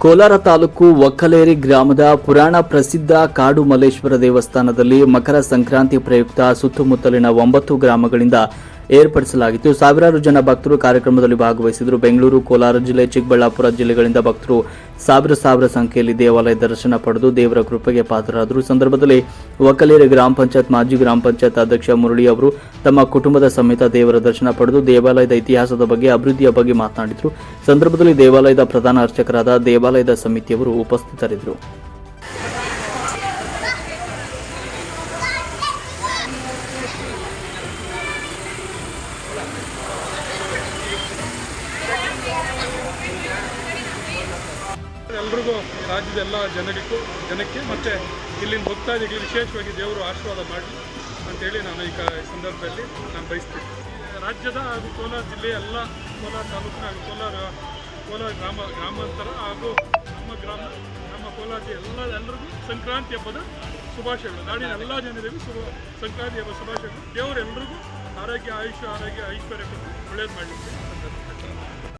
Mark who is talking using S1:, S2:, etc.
S1: ಕೋಲಾರ ತಾಲೂಕು ಒಕ್ಕಲೇರಿ ಗ್ರಾಮದ ಪುರಾಣ ಪ್ರಸಿದ್ಧ ಕಾಡು ಮಲ್ಲೇಶ್ವರ ದೇವಸ್ಥಾನದಲ್ಲಿ ಮಕರ ಸಂಕ್ರಾಂತಿ ಪ್ರಯುಕ್ತ ಸುತ್ತಮುತ್ತಲಿನ ಒಂಬತ್ತು ಗ್ರಾಮಗಳಿಂದ ಏರ್ಪಡಿಸಲಾಗಿತ್ತು. ಸಾವಿರಾರು ಜನ ಭಕ್ತರು ಕಾರ್ಯಕ್ರಮದಲ್ಲಿ ಭಾಗವಹಿಸಿದರು. ಬೆಂಗಳೂರು, ಕೋಲಾರ ಜಿಲ್ಲೆ, ಚಿಕ್ಕಬಳ್ಳಾಪುರ ಜಿಲ್ಲೆಗಳಿಂದ ಭಕ್ತರು ಸಾವಿರ ಸಾವಿರ ಸಂಖ್ಯೆಯಲ್ಲಿ ದೇವಾಲಯ ದರ್ಶನ ಪಡೆದು ದೇವರ ಕೃಪೆಗೆ ಪಾತ್ರರಾದರು. ಸಂದರ್ಭದಲ್ಲಿ ಒಕ್ಕಲೇರಿ ಗ್ರಾಮ ಪಂಚಾಯತ್ ಮಾಜಿ ಗ್ರಾಮ ಪಂಚಾಯತ್ ಅಧ್ಯಕ್ಷ ಮುರಳಿ ಅವರು ತಮ್ಮ ಕುಟುಂಬದ ಸಮೇತ ದೇವರ ದರ್ಶನ ಪಡೆದು ದೇವಾಲಯದ ಇತಿಹಾಸದ ಬಗ್ಗೆ, ಅಭಿವೃದ್ಧಿಯ ಬಗ್ಗೆ ಮಾತನಾಡಿದರು. ಸಂದರ್ಭದಲ್ಲಿ ದೇವಾಲಯದ ಪ್ರಧಾನ ಅರ್ಚಕರಾದ ದೇವಾಲಯದ ಸಮಿತಿಯವರು ಉಪಸ್ಥಿತರಿದ್ದರು.
S2: ಎಲ್ರಿಗೂ ರಾಜ್ಯದ ಎಲ್ಲ ಜನರಿಗೂ, ಜನಕ್ಕೆ ಮತ್ತು ಇಲ್ಲಿನ ಭಕ್ತಾದಿಗಳಿಗೆ ವಿಶೇಷವಾಗಿ ದೇವರು ಆಶೀರ್ವಾದ ಮಾಡಲಿ ಅಂತೇಳಿ ನಾನು ಈ ಸಂದರ್ಭದಲ್ಲಿ ನಾನು ಬಯಸ್ತೀನಿ. ರಾಜ್ಯದ ಹಾಗೂ ಕೋಲಾರ ಜಿಲ್ಲೆಯ ಎಲ್ಲ ಕೋಲಾರ ತಾಲೂಕಿನ ಹಾಗೂ ಕೋಲಾರ ಕೋಲಾರ ಗ್ರಾಮ, ಗ್ರಾಮಾಂತರ ಹಾಗೂ ನಮ್ಮ ಗ್ರಾಮ, ನಮ್ಮ ಕೋಲಾರ ಎಲ್ಲ ಎಲ್ಲರಿಗೂ ಸಂಕ್ರಾಂತಿ ಹಬ್ಬದ ಶುಭಾಶಯಗಳು. ನಾಡಿನ ಎಲ್ಲ ಜನರಿಗೂ ಶುಭ, ಸಂಕ್ರಾಂತಿ ಹಬ್ಬ ಶುಭಾಶಯಗಳು. ದೇವರು ಎಲ್ರಿಗೂ ಆರೋಗ್ಯ, ಆಯುಷ್ಯ, ಆರೋಗ್ಯ, ಐಶ್ವರ್ಯ ಒಳ್ಳೇದು ಮಾಡಲಿಕ್ಕೆ